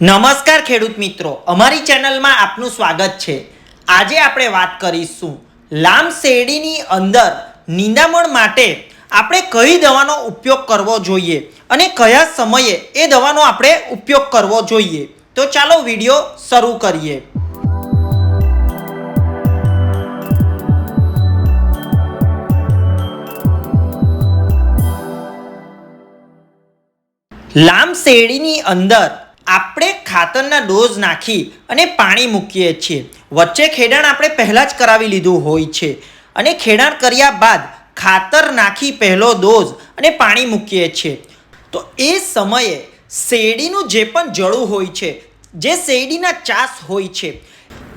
નમસ્કાર ખેડૂત મિત્રો, અમારી ચેનલમાં આપનું સ્વાગત છે. આજે આપણે વાત કરીશું લાંબ શેરડીની અંદર નિંદામણ માટે આપણે કઈ દવાનો ઉપયોગ કરવો જોઈએ અને કયા સમયે એ દવાનો આપણે ઉપયોગ કરવો જોઈએ. તો ચાલો વીડિયો શરૂ કરીએ. લાંબ શેરડીની અંદર આપણે ખાતરના ડોઝ નાખી અને પાણી મૂકીએ છીએ. વચ્ચે ખેડાણ આપણે પહેલાં જ કરાવી લીધું હોય છે. અને ખેડાણ કર્યા બાદ ખાતર નાખી પહેલો ડોઝ અને પાણી મૂકીએ છીએ. તો એ સમયે શેરડીનું જે પણ જળું હોય છે, જે શેરડીના ચાસ હોય છે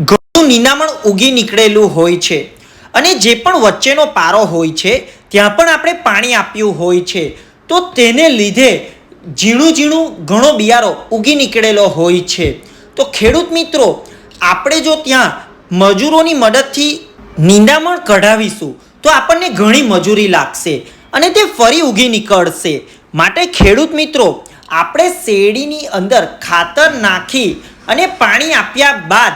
ઘણું નિનામણ ઉગી નીકળેલું હોય છે અને જે પણ વચ્ચેનો પારો હોય છે, ત્યાં પણ આપણે પાણી આપ્યું હોય છે. તો તેને લીધે ઝીણું ઝીણું ઘણો બિયારો ઉગી નીકળેલો હોય છે. તો ખેડૂત મિત્રો, આપણે જો ત્યાં મજૂરોની મદદથી નિંદામણ કઢાવીશું, તો આપણને ઘણી મજૂરી લાગશે અને તે ફરી ઉગી નીકળશે. માટે ખેડૂત મિત્રો, આપણે શેરડીની અંદર ખાતર નાખી અને પાણી આપ્યા બાદ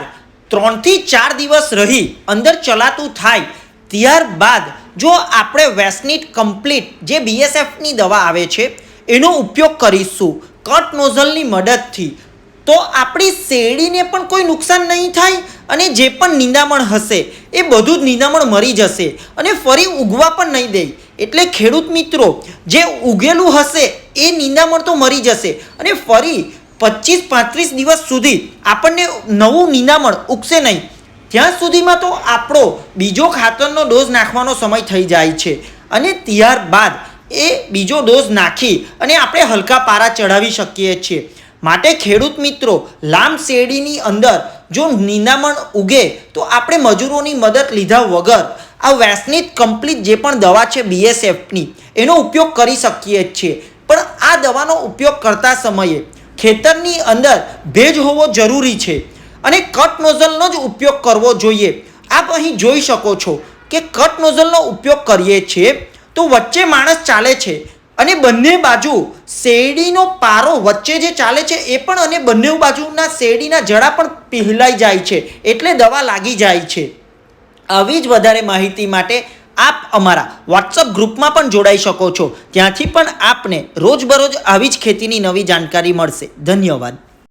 ત્રણથી ચાર દિવસ રહી અંદર ચલાતું થાય, ત્યારબાદ જો આપણે વેસ્ટનીટ કમ્પ્લીટ જે બીએસએફની દવા આવે છે એનો ઉપયોગ કરીશું. કટ નોઝલની મદદથી. તો આપણી શેરડીને પણ કોઈ નુકસાન નહીં થાય અને જે પણ નિંદામણ હશે, એ બધું જ નિંદામણ મરી જશે અને ફરી ઉગવા પણ નહીં દે. એટલે ખેડૂત મિત્રો, જે ઉગેલું હશે, એ નિંદામણ તો મરી જશે અને ફરી પચીસ પાંત્રીસ દિવસ સુધી આપણને નવું નિંદામણ ઉગશે નહીં. ત્યાં સુધીમાં તો આપણો બીજો ખાતરનો ડોઝ નાખવાનો સમય થઈ જાય છે. અને ત્યારબાદ એ બીજો ડોઝ નાખી અને આપણે હલકા પારા ચઢાવી શકીએ છીએ. માટે ખેડૂત મિત્રો, લાંબ શેરડીની અંદર જો નિંદામણ ઉગે, તો આપણે મજૂરોની મદદ લીધા વગર આ વેસ્નિટ કમ્પ્લીટ જે પણ દવા છે બીએસએફની એનો ઉપયોગ કરી શકીએ છીએ. પણ આ દવાનો ઉપયોગ કરતા સમયે ખેતરની અંદર ભેજ હોવો જરૂરી છે અને કટ નોઝલનો જ ઉપયોગ કરવો જોઈએ. આપ અહીં જોઈ શકો છો કે કટ નોઝલનો ઉપયોગ કરીએ છીએ તો વચ્ચે માણસ ચાલે છે અને બંને બાજુ શેરડીનો પારો વચ્ચે જે ચાલે છે એ પણ અને બંને બાજુના શેરડીના જડા પણ પહેલાઈ જાય છે એટલે દવા લાગી જાય છે. આવી જ વધારે માહિતી માટે આપ અમારા વોટ્સઅપ ગ્રુપમાં પણ જોડાઈ શકો છો. ત્યાંથી પણ આપને રોજબરોજ આવી જ ખેતીની નવી જાણકારી મળશે. ધન્યવાદ.